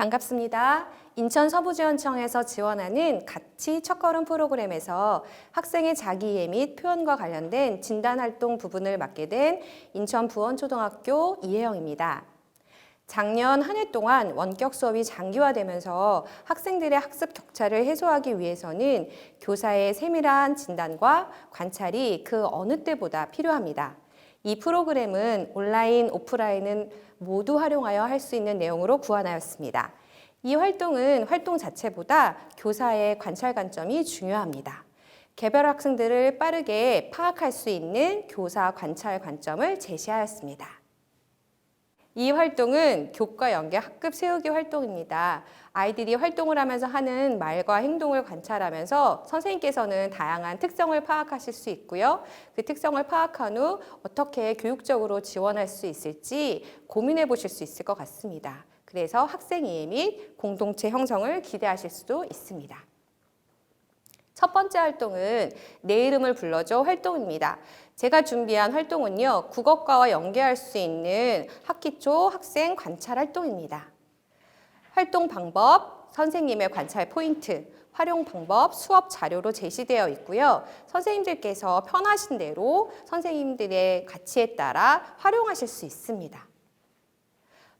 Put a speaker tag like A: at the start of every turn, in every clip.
A: 반갑습니다. 인천 서부지원청에서 지원하는 같이 첫걸음 프로그램에서 학생의 자기이해 및 표현과 관련된 진단활동 부분을 맡게 된 인천 부원초등학교 이혜영입니다. 작년 한 해 동안 원격 수업이 장기화되면서 학생들의 학습 격차를 해소하기 위해서는 교사의 세밀한 진단과 관찰이 그 어느 때보다 필요합니다. 이 프로그램은 온라인, 오프라인은 모두 활용하여 할 수 있는 내용으로 구안하였습니다. 이 활동은 활동 자체보다 교사의 관찰 관점이 중요합니다. 개별 학생들을 빠르게 파악할 수 있는 교사 관찰 관점을 제시하였습니다. 이 활동은 교과 연계 학급 세우기 활동입니다. 아이들이 활동을 하면서 하는 말과 행동을 관찰하면서 선생님께서는 다양한 특성을 파악하실 수 있고요. 그 특성을 파악한 후 어떻게 교육적으로 지원할 수 있을지 고민해 보실 수 있을 것 같습니다. 그래서 학생 이해 및 공동체 형성을 기대하실 수도 있습니다. 첫 번째 활동은 내 이름을 불러줘 활동입니다. 제가 준비한 활동은요, 국어과와 연계할 수 있는 학기 초 학생 관찰 활동입니다. 활동 방법, 선생님의 관찰 포인트, 활용 방법 수업 자료로 제시되어 있고요. 선생님들께서 편하신 대로 선생님들의 가치에 따라 활용하실 수 있습니다.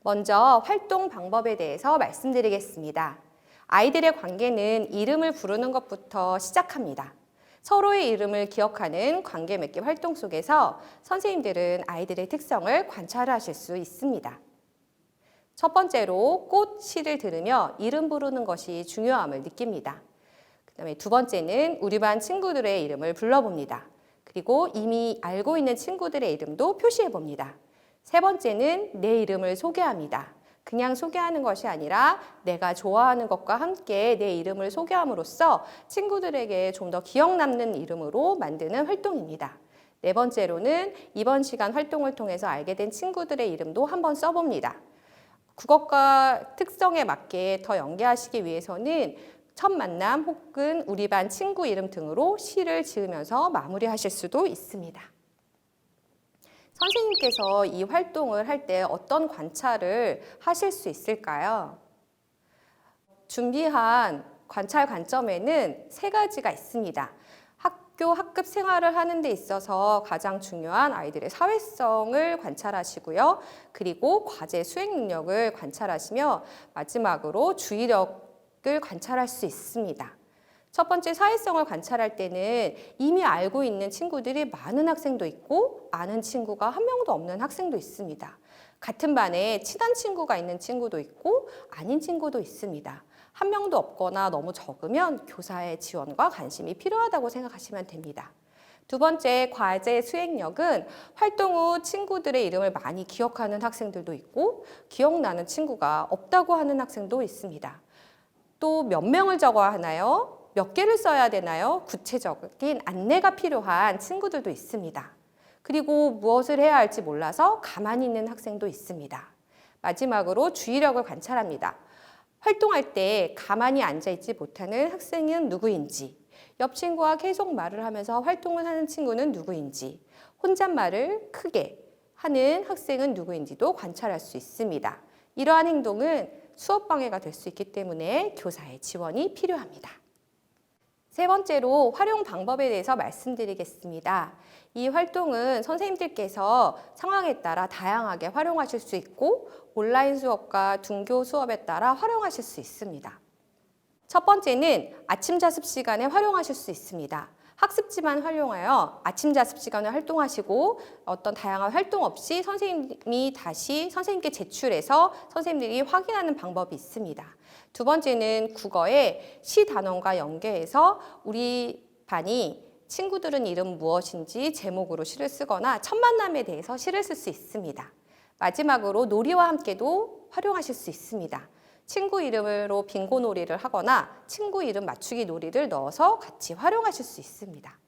A: 먼저 활동 방법에 대해서 말씀드리겠습니다. 아이들의 관계는 이름을 부르는 것부터 시작합니다. 서로의 이름을 기억하는 관계 맺기 활동 속에서 선생님들은 아이들의 특성을 관찰하실 수 있습니다. 첫 번째로 꽃 시를 들으며 이름 부르는 것이 중요함을 느낍니다. 그 다음에 두 번째는 우리 반 친구들의 이름을 불러봅니다. 그리고 이미 알고 있는 친구들의 이름도 표시해 봅니다. 세 번째는 내 이름을 소개합니다. 그냥 소개하는 것이 아니라 내가 좋아하는 것과 함께 내 이름을 소개함으로써 친구들에게 좀 더 기억 남는 이름으로 만드는 활동입니다. 네 번째로는 이번 시간 활동을 통해서 알게 된 친구들의 이름도 한번 써봅니다. 국어과 특성에 맞게 더 연계하시기 위해서는 첫 만남 혹은 우리 반 친구 이름 등으로 시를 지으면서 마무리하실 수도 있습니다. 선생님께서 이 활동을 할 때 어떤 관찰을 하실 수 있을까요? 준비한 관찰 관점에는 세 가지가 있습니다. 학교 학급 생활을 하는 데 있어서 가장 중요한 아이들의 사회성을 관찰하시고요. 그리고 과제 수행 능력을 관찰하시며 마지막으로 주의력을 관찰할 수 있습니다. 첫 번째 사회성을 관찰할 때는 이미 알고 있는 친구들이 많은 학생도 있고 아는 친구가 한 명도 없는 학생도 있습니다. 같은 반에 친한 친구가 있는 친구도 있고 아닌 친구도 있습니다. 한 명도 없거나 너무 적으면 교사의 지원과 관심이 필요하다고 생각하시면 됩니다. 두 번째 과제 수행력은 활동 후 친구들의 이름을 많이 기억하는 학생들도 있고 기억나는 친구가 없다고 하는 학생도 있습니다. 또 몇 명을 적어야 하나요? 몇 개를 써야 되나요? 구체적인 안내가 필요한 친구들도 있습니다. 그리고 무엇을 해야 할지 몰라서 가만히 있는 학생도 있습니다. 마지막으로 주의력을 관찰합니다. 활동할 때 가만히 앉아있지 못하는 학생은 누구인지, 옆 친구와 계속 말을 하면서 활동을 하는 친구는 누구인지, 혼잣말을 크게 하는 학생은 누구인지도 관찰할 수 있습니다. 이러한 행동은 수업 방해가 될 수 있기 때문에 교사의 지원이 필요합니다. 세 번째로 활용 방법에 대해서 말씀드리겠습니다. 이 활동은 선생님들께서 상황에 따라 다양하게 활용하실 수 있고 온라인 수업과 등교 수업에 따라 활용하실 수 있습니다. 첫 번째는 아침 자습 시간에 활용하실 수 있습니다. 학습지만 활용하여 아침 자습 시간에 활동하시고 어떤 다양한 활동 없이 선생님이 다시 선생님께 제출해서 선생님들이 확인하는 방법이 있습니다. 두 번째는 국어의 시 단원과 연계해서 우리 반이 친구들은 이름 무엇인지 제목으로 시를 쓰거나 첫 만남에 대해서 시를 쓸 수 있습니다. 마지막으로 놀이와 함께도 활용하실 수 있습니다. 친구 이름으로 빙고 놀이를 하거나 친구 이름 맞추기 놀이를 넣어서 같이 활용하실 수 있습니다.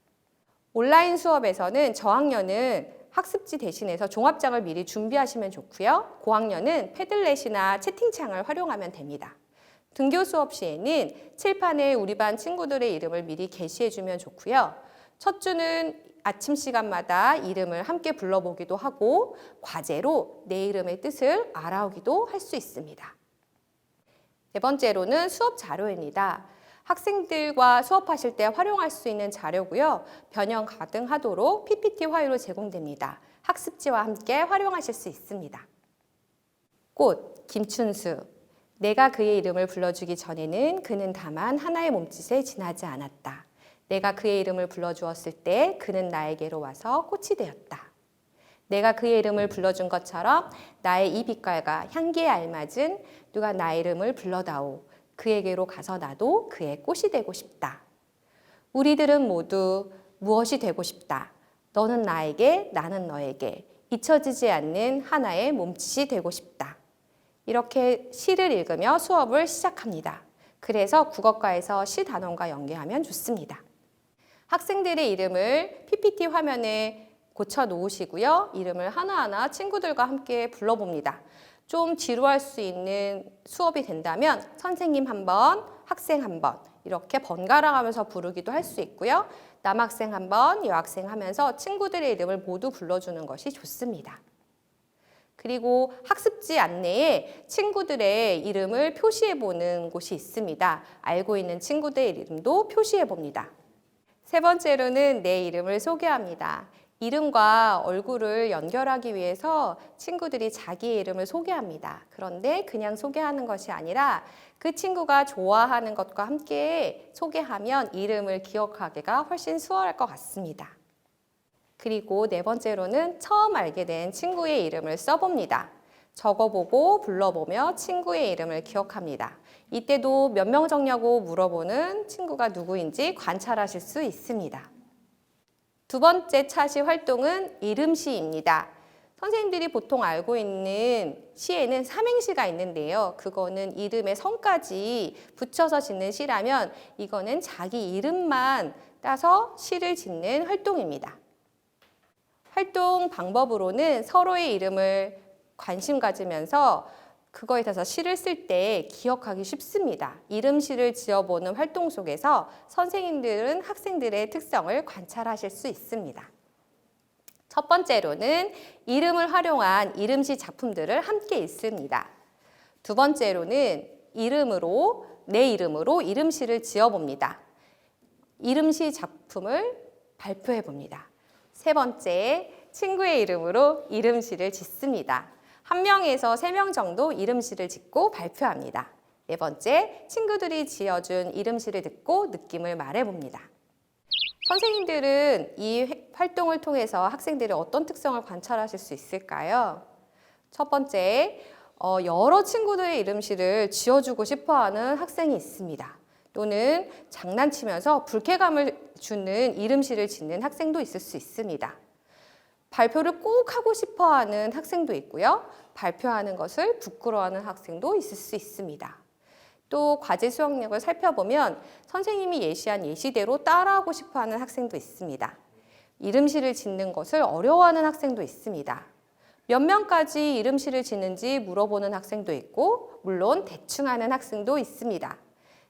A: 온라인 수업에서는 저학년은 학습지 대신해서 종합장을 미리 준비하시면 좋고요. 고학년은 패들렛이나 채팅창을 활용하면 됩니다. 등교 수업 시에는 칠판에 우리 반 친구들의 이름을 미리 게시해주면 좋고요. 첫 주는 아침 시간마다 이름을 함께 불러보기도 하고 과제로 내 이름의 뜻을 알아오기도 할 수 있습니다. 네 번째로는 수업 자료입니다. 학생들과 수업하실 때 활용할 수 있는 자료고요. 변형 가능하도록 PPT 화일로 제공됩니다. 학습지와 함께 활용하실 수 있습니다. 꽃, 김춘수. 내가 그의 이름을 불러주기 전에는 그는 다만 하나의 몸짓에 지나지 않았다. 내가 그의 이름을 불러주었을 때 그는 나에게로 와서 꽃이 되었다. 내가 그의 이름을 불러준 것처럼 나의 이 빛깔과 향기에 알맞은 누가 나의 이름을 불러다오. 그에게로 가서 나도 그의 꽃이 되고 싶다. 우리들은 모두 무엇이 되고 싶다. 너는 나에게, 나는 너에게 잊혀지지 않는 하나의 몸짓이 되고 싶다. 이렇게 시를 읽으며 수업을 시작합니다. 그래서 국어과에서 시 단원과 연계하면 좋습니다. 학생들의 이름을 PPT 화면에 고쳐 놓으시고요. 이름을 하나하나 친구들과 함께 불러봅니다. 좀 지루할 수 있는 수업이 된다면 선생님 한 번, 학생 한 번, 이렇게 번갈아 가면서 부르기도 할 수 있고요. 남학생 한 번, 여학생 하면서 친구들의 이름을 모두 불러주는 것이 좋습니다. 그리고 학습지 안내에 친구들의 이름을 표시해 보는 곳이 있습니다. 알고 있는 친구들의 이름도 표시해 봅니다. 세 번째로는 내 이름을 소개합니다. 이름과 얼굴을 연결하기 위해서 친구들이 자기의 이름을 소개합니다. 그런데 그냥 소개하는 것이 아니라 그 친구가 좋아하는 것과 함께 소개하면 이름을 기억하기가 훨씬 수월할 것 같습니다. 그리고 네 번째로는 처음 알게 된 친구의 이름을 써봅니다. 적어보고 불러보며 친구의 이름을 기억합니다. 이때도 몇 명 적냐고 물어보는 친구가 누구인지 관찰하실 수 있습니다. 두 번째 차시 활동은 이름시입니다. 선생님들이 보통 알고 있는 시에는 삼행시가 있는데요. 그거는 이름의 성까지 붙여서 짓는 시라면 이거는 자기 이름만 따서 시를 짓는 활동입니다. 활동 방법으로는 서로의 이름을 관심 가지면서 그거에 대해서 시를 쓸 때 기억하기 쉽습니다. 이름시를 지어보는 활동 속에서 선생님들은 학생들의 특성을 관찰하실 수 있습니다. 첫 번째로는 이름을 활용한 이름시 작품들을 함께 읽습니다. 두 번째로는 이름으로 내 이름으로 이름시를 지어봅니다. 이름시 작품을 발표해 봅니다. 세 번째, 친구의 이름으로 이름시를 짓습니다. 한 명에서 세 명 정도 이름시를 짓고 발표합니다. 네 번째, 친구들이 지어준 이름시를 듣고 느낌을 말해봅니다. 선생님들은 이 활동을 통해서 학생들의 어떤 특성을 관찰하실 수 있을까요? 첫 번째, 어, 여러 친구들의 이름시를 지어주고 싶어 하는 학생이 있습니다. 또는 장난치면서 불쾌감을 주는 이름시를 짓는 학생도 있을 수 있습니다. 발표를 꼭 하고 싶어 하는 학생도 있고요. 발표하는 것을 부끄러워하는 학생도 있을 수 있습니다. 또 과제 수학력을 살펴보면 선생님이 예시한 예시대로 따라하고 싶어 하는 학생도 있습니다. 이름시를 짓는 것을 어려워하는 학생도 있습니다. 몇 명까지 이름시를 짓는지 물어보는 학생도 있고, 물론 대충 하는 학생도 있습니다.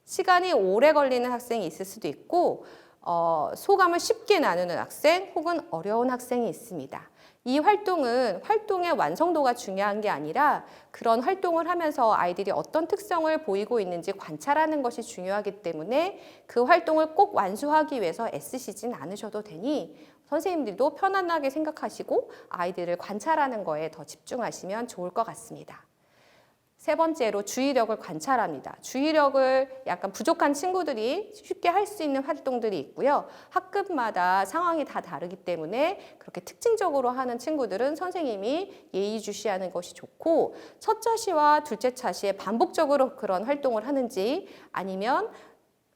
A: 시간이 오래 걸리는 학생이 있을 수도 있고, 어, 소감을 쉽게 나누는 학생 혹은 어려운 학생이 있습니다. 이 활동은 활동의 완성도가 중요한 게 아니라 그런 활동을 하면서 아이들이 어떤 특성을 보이고 있는지 관찰하는 것이 중요하기 때문에 그 활동을 꼭 완수하기 위해서 애쓰시진 않으셔도 되니 선생님들도 편안하게 생각하시고 아이들을 관찰하는 거에 더 집중하시면 좋을 것 같습니다. 세 번째로 주의력을 관찰합니다. 주의력을 약간 부족한 친구들이 쉽게 할 수 있는 활동들이 있고요. 학급마다 상황이 다 다르기 때문에 그렇게 특징적으로 하는 친구들은 선생님이 예의주시하는 것이 좋고 첫 차시와 둘째 차시에 반복적으로 그런 활동을 하는지 아니면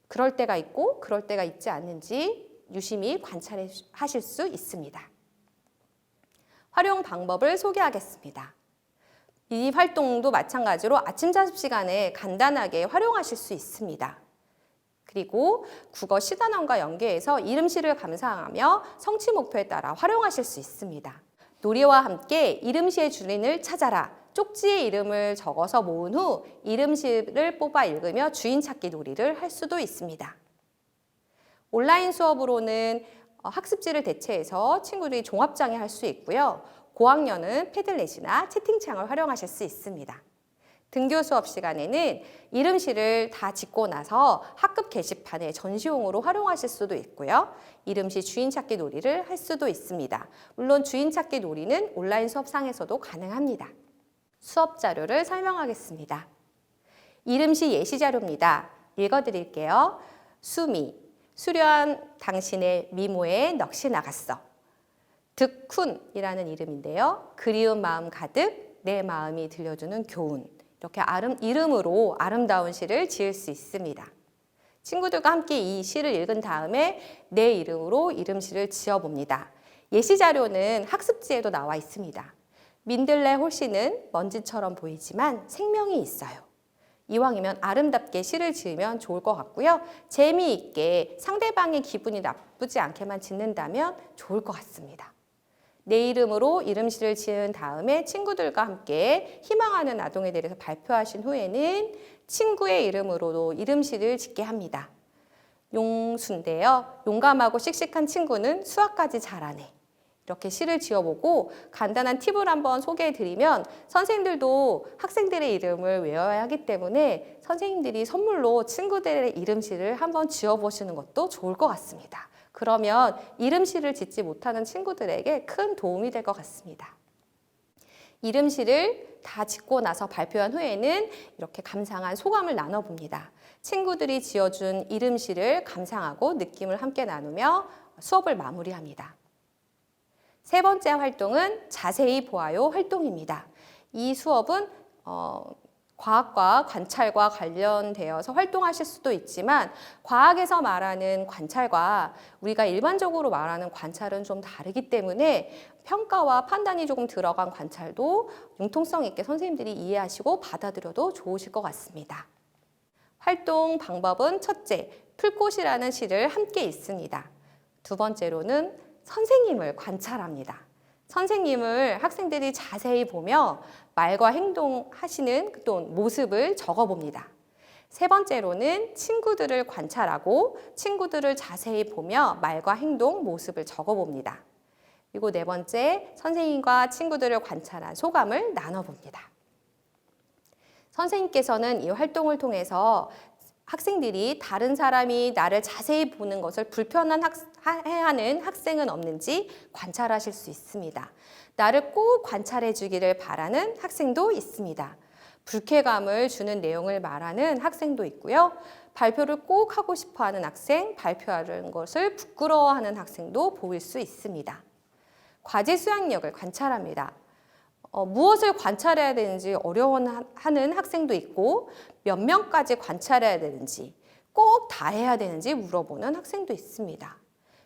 A: 그럴 때가 있고 그럴 때가 있지 않는지 유심히 관찰하실 수 있습니다. 활용 방법을 소개하겠습니다. 이 활동도 마찬가지로 아침 자습 시간에 간단하게 활용하실 수 있습니다. 그리고 국어 시단원과 연계해서 이름시를 감상하며 성취 목표에 따라 활용하실 수 있습니다. 놀이와 함께 이름시의 주인을 찾아라. 쪽지에 이름을 적어서 모은 후 이름시를 뽑아 읽으며 주인 찾기 놀이를 할 수도 있습니다. 온라인 수업으로는 어, 학습지를 대체해서 친구들이 종합장애 할 수 있고요. 고학년은 패들렛이나 채팅창을 활용하실 수 있습니다. 등교 수업 시간에는 이름시를 다 짓고 나서 학급 게시판에 전시용으로 활용하실 수도 있고요. 이름시 주인 찾기 놀이를 할 수도 있습니다. 물론 주인 찾기 놀이는 온라인 수업상에서도 가능합니다. 수업 자료를 설명하겠습니다. 이름시 예시 자료입니다. 읽어드릴게요. 수미, 수려한 당신의 미모에 넋이 나갔어. 득훈이라는 이름인데요. 그리운 마음 가득 내 마음이 들려주는 교훈. 이렇게 아름, 이름으로 아름다운 시를 지을 수 있습니다. 친구들과 함께 이 시를 읽은 다음에 내 이름으로 이름시를 지어봅니다. 예시 자료는 학습지에도 나와 있습니다. 민들레 홀씨는 먼지처럼 보이지만 생명이 있어요. 이왕이면 아름답게 시를 지으면 좋을 것 같고요. 재미있게 상대방의 기분이 나쁘지 않게만 짓는다면 좋을 것 같습니다. 내 이름으로 이름시를 지은 다음에 친구들과 함께 희망하는 아동에 대해서 발표하신 후에는 친구의 이름으로도 이름시를 짓게 합니다. 용수인데요. 용감하고 씩씩한 친구는 수학까지 잘하네. 이렇게 시를 지어보고 간단한 팁을 한번 소개해 드리면 선생님들도 학생들의 이름을 외워야 하기 때문에 선생님들이 선물로 친구들의 이름시를 한번 지어보시는 것도 좋을 것 같습니다. 그러면 이름시를 짓지 못하는 친구들에게 큰 도움이 될 것 같습니다. 이름시를 다 짓고 나서 발표한 후에는 이렇게 감상한 소감을 나눠봅니다. 친구들이 지어준 이름시를 감상하고 느낌을 함께 나누며 수업을 마무리합니다. 세 번째 활동은 자세히 보아요 활동입니다. 이 수업은 어, 과학과 관찰과 관련되어서 활동하실 수도 있지만 과학에서 말하는 관찰과 우리가 일반적으로 말하는 관찰은 좀 다르기 때문에 평가와 판단이 조금 들어간 관찰도 융통성 있게 선생님들이 이해하시고 받아들여도 좋으실 것 같습니다. 활동 방법은 첫째, 풀꽃이라는 시를 함께 읽습니다. 두 번째로는 선생님을 관찰합니다. 선생님을 학생들이 자세히 보며 말과 행동하시는 또 모습을 적어 봅니다. 세 번째로는 친구들을 관찰하고 친구들을 자세히 보며 말과 행동, 모습을 적어 봅니다. 그리고 네 번째, 선생님과 친구들을 관찰한 소감을 나눠 봅니다. 선생님께서는 이 활동을 통해서 학생들이 다른 사람이 나를 자세히 보는 것을 불편한 학, 해하는 학생은 없는지 관찰하실 수 있습니다. 나를 꼭 관찰해 주기를 바라는 학생도 있습니다. 불쾌감을 주는 내용을 말하는 학생도 있고요. 발표를 꼭 하고 싶어 하는 학생, 발표하는 것을 부끄러워하는 학생도 보일 수 있습니다. 과제 수행력을 관찰합니다. 어, 무엇을 관찰해야 되는지 어려워하는 학생도 있고 몇 명까지 관찰해야 되는지 꼭 다 해야 되는지 물어보는 학생도 있습니다.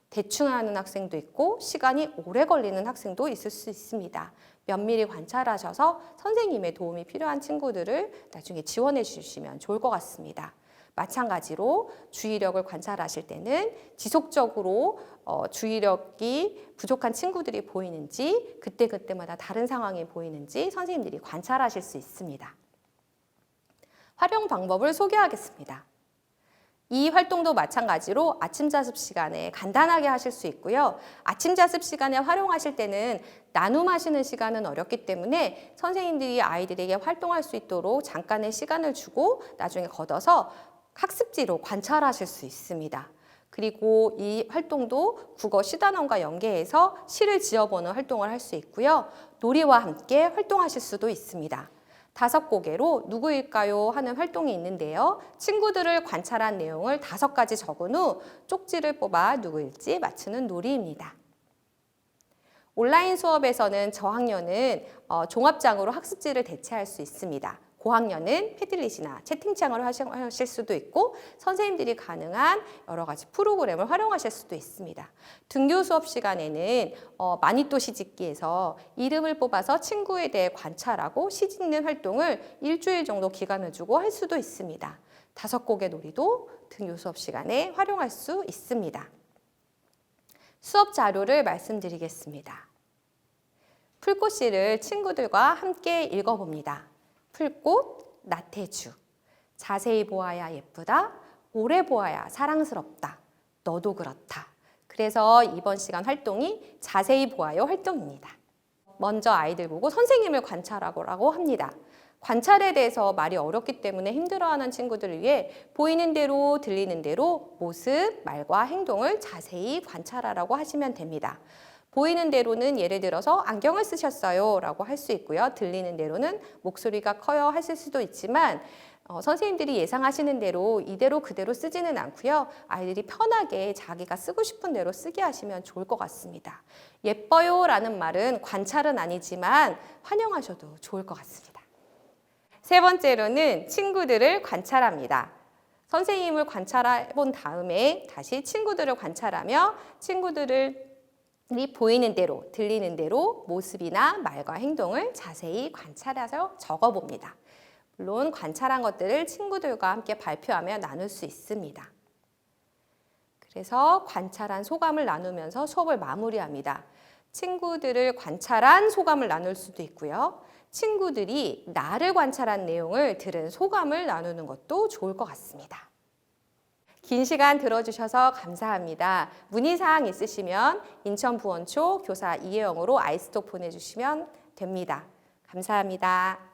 A: 대충 하는 학생도 있고 시간이 오래 걸리는 학생도 있을 수 있습니다. 면밀히 관찰하셔서 선생님의 도움이 필요한 친구들을 나중에 지원해 주시면 좋을 것 같습니다. 마찬가지로 주의력을 관찰하실 때는 지속적으로 어, 주의력이 부족한 친구들이 보이는지 그때그때마다 다른 상황이 보이는지 선생님들이 관찰하실 수 있습니다. 활용 방법을 소개하겠습니다. 이 활동도 마찬가지로 아침 자습 시간에 간단하게 하실 수 있고요. 아침 자습 시간에 활용하실 때는 나눔하시는 시간은 어렵기 때문에 선생님들이 아이들에게 활동할 수 있도록 잠깐의 시간을 주고 나중에 걷어서 학습지로 관찰하실 수 있습니다. 그리고 이 활동도 국어 시단원과 연계해서 시를 지어보는 활동을 할 수 있고요. 놀이와 함께 활동하실 수도 있습니다. 다섯 고개로 누구일까요? 하는 활동이 있는데요. 친구들을 관찰한 내용을 다섯 가지 적은 후 쪽지를 뽑아 누구일지 맞추는 놀이입니다. 온라인 수업에서는 저학년은 어, 종합장으로 학습지를 대체할 수 있습니다. 고학년은 패들릿이나 채팅창을 하실 수도 있고 선생님들이 가능한 여러 가지 프로그램을 활용하실 수도 있습니다. 등교 수업 시간에는 어, 마니또 시짓기에서 이름을 뽑아서 친구에 대해 관찰하고 시짓는 활동을 일주일 정도 기간을 주고 할 수도 있습니다. 다섯 곡의 놀이도 등교 수업 시간에 활용할 수 있습니다. 수업 자료를 말씀드리겠습니다. 풀꽃씨를 친구들과 함께 읽어봅니다. 풀꽃, 나태주. 자세히 보아야 예쁘다. 오래 보아야 사랑스럽다. 너도 그렇다. 그래서 이번 시간 활동이 자세히 보아요 활동입니다. 먼저 아이들 보고 선생님을 관찰하라고 합니다. 관찰에 대해서 말이 어렵기 때문에 힘들어하는 친구들을 위해 보이는 대로 들리는 대로 모습, 말과 행동을 자세히 관찰하라고 하시면 됩니다. 보이는 대로는 예를 들어서 안경을 쓰셨어요 라고 할 수 있고요. 들리는 대로는 목소리가 커요 하실 수도 있지만 어, 선생님들이 예상하시는 대로 이대로 그대로 쓰지는 않고요. 아이들이 편하게 자기가 쓰고 싶은 대로 쓰게 하시면 좋을 것 같습니다. 예뻐요 라는 말은 관찰은 아니지만 환영하셔도 좋을 것 같습니다. 세 번째로는 친구들을 관찰합니다. 선생님을 관찰해 본 다음에 다시 친구들을 관찰하며 친구들을 이 보이는 대로, 들리는 대로 모습이나 말과 행동을 자세히 관찰해서 적어봅니다. 물론 관찰한 것들을 친구들과 함께 발표하며 나눌 수 있습니다. 그래서 관찰한 소감을 나누면서 수업을 마무리합니다. 친구들을 관찰한 소감을 나눌 수도 있고요. 친구들이 나를 관찰한 내용을 들은 소감을 나누는 것도 좋을 것 같습니다. 긴 시간 들어주셔서 감사합니다. 문의사항 있으시면 인천부원초 교사 이혜영으로 아이스톡 보내주시면 됩니다. 감사합니다.